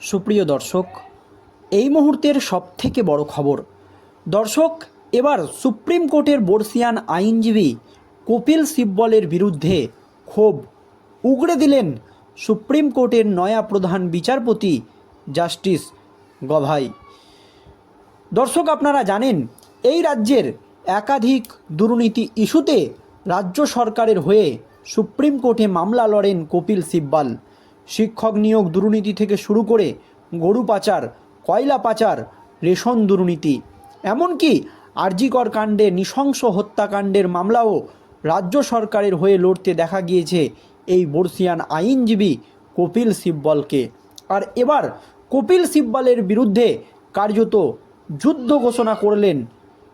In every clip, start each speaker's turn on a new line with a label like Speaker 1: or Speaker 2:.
Speaker 1: সুপ্রিয় দর্শক, এই মুহূর্তের সবথেকে বড় খবর। দর্শক, এবার সুপ্রিম কোর্টের বর্ষিয়ান আইনজীবী কপিল সিব্বলের বিরুদ্ধে ক্ষোভ উগড়ে দিলেন সুপ্রিম কোর্টের নয়া প্রধান বিচারপতি জাস্টিস গভাই। দর্শক, আপনারা জানেন, এই রাজ্যের একাধিক দুর্নীতি ইস্যুতে রাজ্য সরকারের হয়ে সুপ্রিম কোর্টে মামলা লড়েন কপিল সিব্বাল। শিক্ষক নিয়োগ দুর্নীতি থেকে শুরু করে গরু পাচার, কয়লা পাচার, রেশন দুর্নীতি। এমনকি আরজিকর কাণ্ডে নৃশংস হত্যাকাণ্ডের মামলাও রাজ্য সরকারের হয়ে লড়তে দেখা গিয়েছে এই বর্ষিয়ান আইনজীবী কপিল সিব্বলকে। আর এবার কপিল সিব্বলের বিরুদ্ধে কার্যত যুদ্ধ ঘোষণা করলেন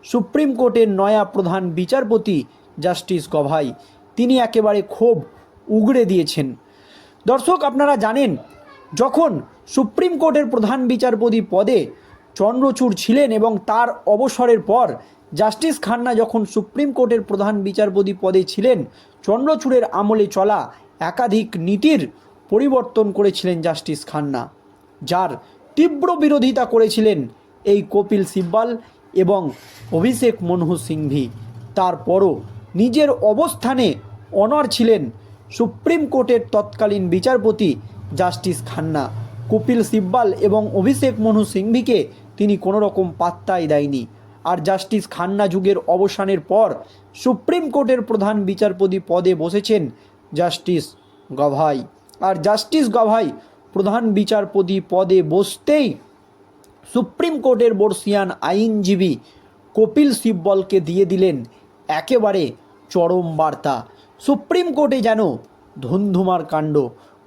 Speaker 1: সুপ্রিম কোর্টের নয়া প্রধান বিচারপতি জাস্টিস গভাই। তিনি একেবারে ক্ষোভ উগড়ে দিয়েছেন। দর্শক, আপনারা জানেন, যখন সুপ্রিম কোর্টের প্রধান বিচারপতি পদে চন্দ্রচূড় ছিলেন এবং তার অবসরের পর জাস্টিস খান্না যখন সুপ্রিম কোর্টের প্রধান বিচারপতি পদে ছিলেন, চন্দ্রচূড়ের আমলে চলা একাধিক নীতির পরিবর্তন করেছিলেন জাস্টিস খান্না, যার তীব্র বিরোধিতা করেছিলেন এই কপিল সিব্বাল এবং অভিষেক মনহু সিংভি। তারপরও নিজের অবস্থানে অনর ছিলেন সুপ্রিম কোর্টের তৎকালীন বিচারপতি জাস্টিস খান্না, কপিল সিব্বাল এবং অভিষেক মনু সিংভিকে তিনি কোনো রকম পাত্তাই দেয়নি। আর জাস্টিস খান্না যুগের অবসানের পর সুপ্রিম কোর্টের প্রধান বিচারপতি পদে বসেছেন জাস্টিস গভাই। আর জাস্টিস গভাই প্রধান বিচারপতি পদে বসতেই সুপ্রিম কোর্টের বর্ষিয়ান আইনজীবী কপিল সিব্বলকে দিয়ে দিলেন একেবারে চরম বার্তা। সুপ্রিম কোর্টে যেন ধুন্ধুমার কাণ্ড।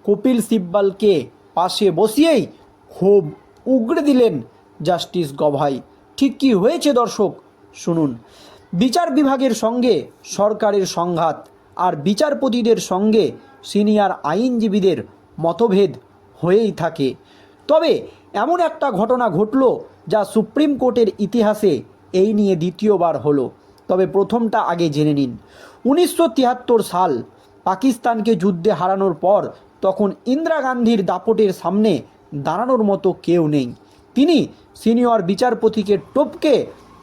Speaker 1: কপিল সিব্বালকে পাশে বসিয়েই ক্ষোভ উগড়ে দিলেন জাস্টিস গভাই। ঠিক কি হয়েছে দর্শক, শুনুন। বিচার বিভাগের সঙ্গে সরকারের সংঘাত আর বিচারপতিদের সঙ্গে সিনিয়র আইনজীবীদের মতভেদ হয়েই থাকে। তবে এমন একটা ঘটনা ঘটল যা সুপ্রিম কোর্টের ইতিহাসে এই নিয়ে দ্বিতীয়বার হলো। তবে প্রথমটা আগে জেনে নিন। উনিশশো তিয়াত্তর সাল পাকিস্তানকে যুদ্ধে হারানোর পর তখন ইন্দিরা গান্ধীর দাপটের সামনে দাঁড়ানোর মতো কেউ নেই। তিনি সিনিয়র বিচারপতিকে টপকে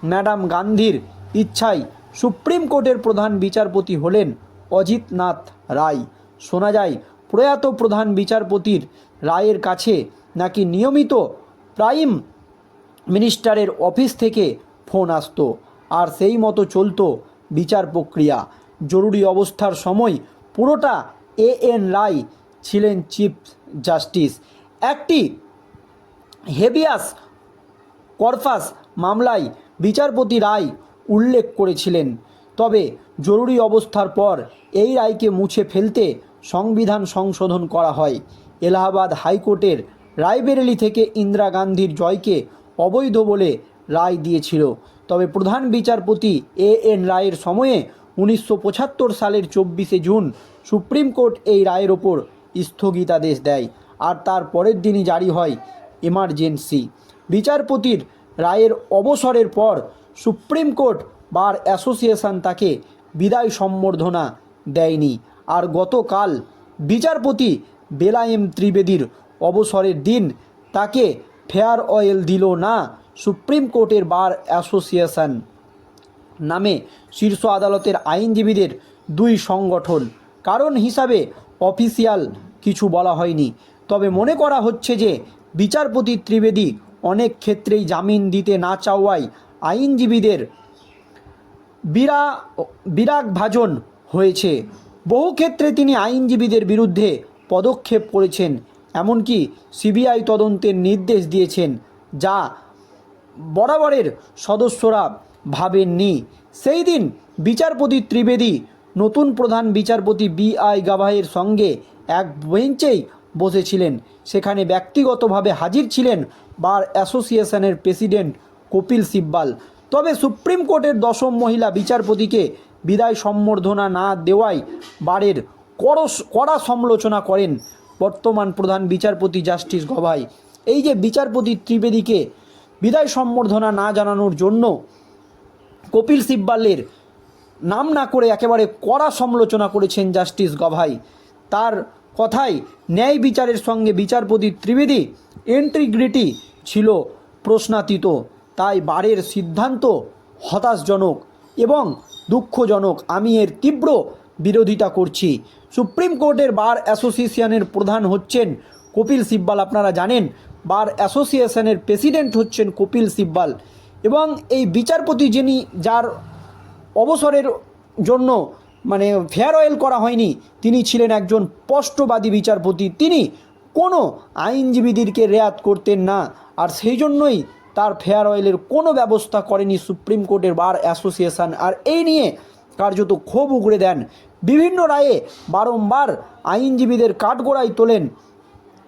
Speaker 1: ম্যাডাম গান্ধীর ইচ্ছায় সুপ্রিম কোর্টের প্রধান বিচারপতি হলেন অজিত নাথ রায়। শোনা যায়, প্রয়াত প্রধান বিচারপতির রায়ের কাছে নাকি নিয়মিত প্রাইম মিনিস্টারের অফিস থেকে ফোন আসতো। আর সেই মতো চলতো বিচার প্রক্রিয়া। জরুরি অবস্থার সময় পুরোটা এ এন রায় ছিলেন চিফ জাস্টিস। একটি হেভিয়াস করফাস মামলায় বিচারপতি রায় উল্লেখ করেছিলেন। তবে জরুরি অবস্থার পর এই রায়কে মুছে ফেলতে সংবিধান সংশোধন করা হয়। এলাহাবাদ হাইকোর্টের রায়বেরেলি থেকে ইন্দিরা গান্ধীর জয়কে অবৈধ বলে রায় দিয়েছিল। তবে প্রধান বিচারপতি এ এন রায়ের সময়ে উনিশশো পঁচাত্তর সালের চব্বিশে জুন সুপ্রিম কোর্ট এই রায়ের ওপর স্থগিতাদেশ দেয় আর তার পরের দিনই জারি হয় এমার্জেন্সি। বিচারপতির রায়ের অবসরের পর সুপ্রিম কোর্ট বার অ্যাসোসিয়েশন তাকে বিদায় সম্বর্ধনা দেয়নি আর গতকাল বিচারপতি বেলায়েম ত্রিবেদীর অবসরের দিন তাকে ফেয়ার অয়েল দিল না সুপ্রিম কোর্টের বার অ্যাসোসিয়েশন নামে শীর্ষ আদালতের আইনজীবীদের দুই সংগঠন। কারণ হিসাবে অফিসিয়াল কিছু বলা হয়নি। তবে মনে করা হচ্ছে যে বিচারপতি ত্রিবেদী অনেক ক্ষেত্রেই জামিন দিতে না চাওয়ায় আইনজীবীদের বিরা বিরাগ ভাজন হয়েছে। বহু ক্ষেত্রে তিনি আইনজীবীদের বিরুদ্ধে পদক্ষেপ করেছেন, এমনকি সিবিআই তদন্তের নির্দেশ দিয়েছেন, যা বরাবরের সদস্যরা ভাবেননি। সেই দিন বিচারপতি ত্রিবেদী, নতুন প্রধান বিচারপতি বি আই গাভাইয়ের সঙ্গে এক বেঞ্চেই বসেছিলেন। সেখানে ব্যক্তিগতভাবে হাজির ছিলেন বার অ্যাসোসিয়েশনের প্রেসিডেন্ট কপিল সিব্বাল। তবে সুপ্রিম কোর্টের দশম মহিলা বিচারপতিকে বিদায় সম্বর্ধনা না দেওয়ায় বারের করস, কড়া সমালোচনা করেন বর্তমান প্রধান বিচারপতি জাস্টিস গভাই। এই যে বিচারপতি ত্রিবেদীকে বিদায় সম্বর্ধনা না জানানোর জন্য কপিল সিব্বালের নাম না করে একেবারে কড়া সমালোচনা করেছেন জাস্টিস গভাই। তার কথায় ন্যায় বিচারের সঙ্গে বিচারপতি ত্রিবেদী ইন্টিগ্রিটি ছিল প্রশ্নাতীত। তাই বারের সিদ্ধান্ত হতাশজনক এবং দুঃখজনক। আমি এর তীব্র বিরোধিতা করছি। সুপ্রিম কোর্টের বার অ্যাসোসিয়েশনের প্রধান হচ্ছেন কপিল সিব্বাল। আপনারা জানেন বার অ্যাসোসিয়েশনের প্রেসিডেন্ট হচ্ছেন কপিল সিব্বাল এবং এই বিচারপতি যিনি, যার অবসরের জন্য মানে ফেয়ারওয়েল করা হয়নি, তিনি ছিলেন একজন স্পষ্টবাদী বিচারপতি। তিনি কোনো আইনজীবীদেরকে রেয়াত করতেন না আর সেই জন্যই তার ফেয়ারওয়েলের কোনো ব্যবস্থা করেনি সুপ্রিম কোর্টের বার অ্যাসোসিয়েশন। আর এই নিয়ে কার্যত ক্ষোভ উগড়ে দেন। বিভিন্ন রায়ে বারংবার আইনজীবীদের কাঠগোড়ায় তোলেন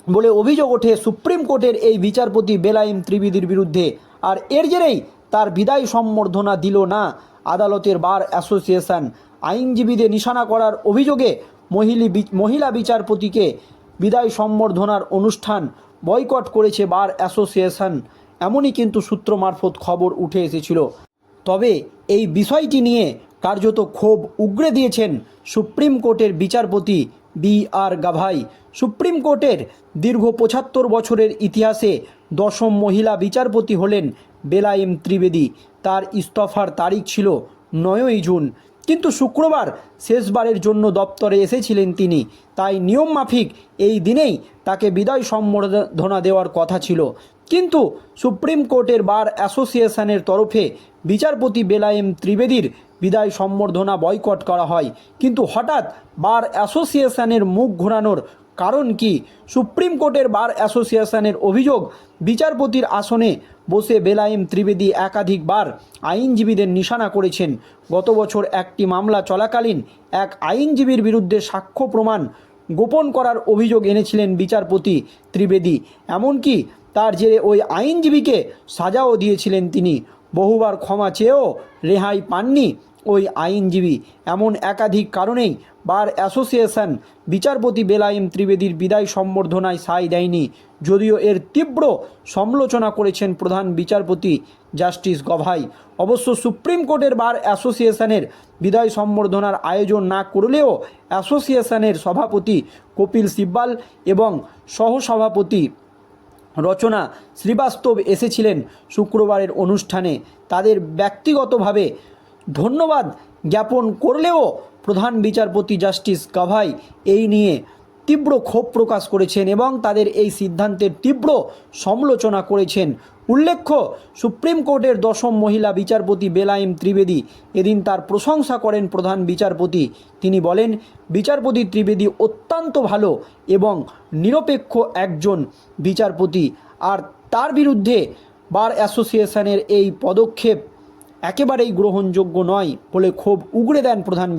Speaker 1: বলে অভিযোগ ওঠে সুপ্রিম কোর্টের এই বিচারপতি বেলাইম ত্রিবেদীর বিরুদ্ধে। আর এর জেরেই তার বিদায় সম্বর্ধনা দিল না আদালতের বার অ্যাসোসিয়েশন। আইনজীবীদের নিশানা করার অভিযোগে মহিলি মহিলা বিচারপতিকে বিদায় সম্বর্ধনার অনুষ্ঠান বয়কট করেছে বার অ্যাসোসিয়েশন। এমনই কিন্তু সূত্র মারফত খবর উঠে এসেছিল। তবে এই বিষয়টি নিয়ে কার্যত ক্ষোভ উগরে দিয়েছেন সুপ্রিম কোর্টের বিচারপতি বি আর গাভাই, সুপ্রিম কোর্টের দীর্ঘ পঁচাত্তর বছরের ইতিহাসে দশম মহিলা বিচারপতি হলেন বেলায়েম ত্রিবেদী। তার ইস্তফার তারিখ ছিল নয়ই জুন। কিন্তু শুক্রবার শেষবারের জন্য দপ্তরে এসেছিলেন তিনি। তাই নিয়ম মাফিক এই দিনেই তাকে বিদায় সম্বর্ধনা দেওয়ার কথা ছিল। কিন্তু সুপ্রিম কোর্টের বার অ্যাসোসিয়েশনের তরফে বিচারপতি বেলায়েম ত্রিবেদীর বিদায় সম্বর্ধনা বয়কট করা হয়। কিন্তু হঠাৎ বার অ্যাসোসিয়েশনের মুখ ঘোরানোর কারণ কি? সুপ্রিম কোর্টের বার অ্যাসোসিয়েশনের অভিযোগ, বিচারপতির আসনে বসে বেলায়েম ত্রিবেদী একাধিকবার আইনজীবীদের নিশানা করেছেন। গত বছর একটি মামলা চলাকালীন এক আইনজীবীর বিরুদ্ধে সাক্ষ্য প্রমাণ গোপন করার অভিযোগ এনেছিলেন বিচারপতি ত্রিবেদী। এমনকি তার জেরে ওই আইনজীবীকে সাজাও দিয়েছিলেন তিনি। বহুবার ক্ষমা চেয়েও রেহাই পাননি ওই আইনজীবী। এমন একাধিক কারণেই বার অ্যাসোসিয়েশন বিচারপতি বেলায়েম ত্রিবেদীর বিদায় সম্বর্ধনায় সায় দেয়নি। যদিও এর তীব্র সমালোচনা করেছেন প্রধান বিচারপতি জাস্টিস গভাই। অবশ্য সুপ্রিম কোর্টের বার অ্যাসোসিয়েশনের বিদায় সম্বর্ধনার আয়োজন না করলেও অ্যাসোসিয়েশনের সভাপতি কপিল সিব্বাল এবং সহসভাপতি রচনা শ্রীবাস্তব এসেছিলেন শুক্রবারের অনুষ্ঠানে। তাদের ব্যক্তিগতভাবে ধন্যবাদ জ্ঞাপন করলেও প্রধান বিচারপতি জাস্টিস কাভাই এই নিয়ে তীব্র ক্ষোভ প্রকাশ করেছেন এবং তাদের এই সিদ্ধান্তের তীব্র সমালোচনা করেছেন। উল্লেখ্য, সুপ্রিম কোর্টের দশম মহিলা বিচারপতি বেলায়েম ত্রিবেদী এদিন তার প্রশংসা করেন প্রধান বিচারপতি। তিনি বলেন, বিচারপতি ত্রিবেদী অত্যন্ত ভালো এবং নিরপেক্ষ একজন বিচারপতি আর তার বিরুদ্ধে বার অ্যাসোসিয়েশনের এই পদক্ষেপ একেবারেই গ্রহণযোগ্য নয় বলে ক্ষোভ উগড়ে দেন প্রধান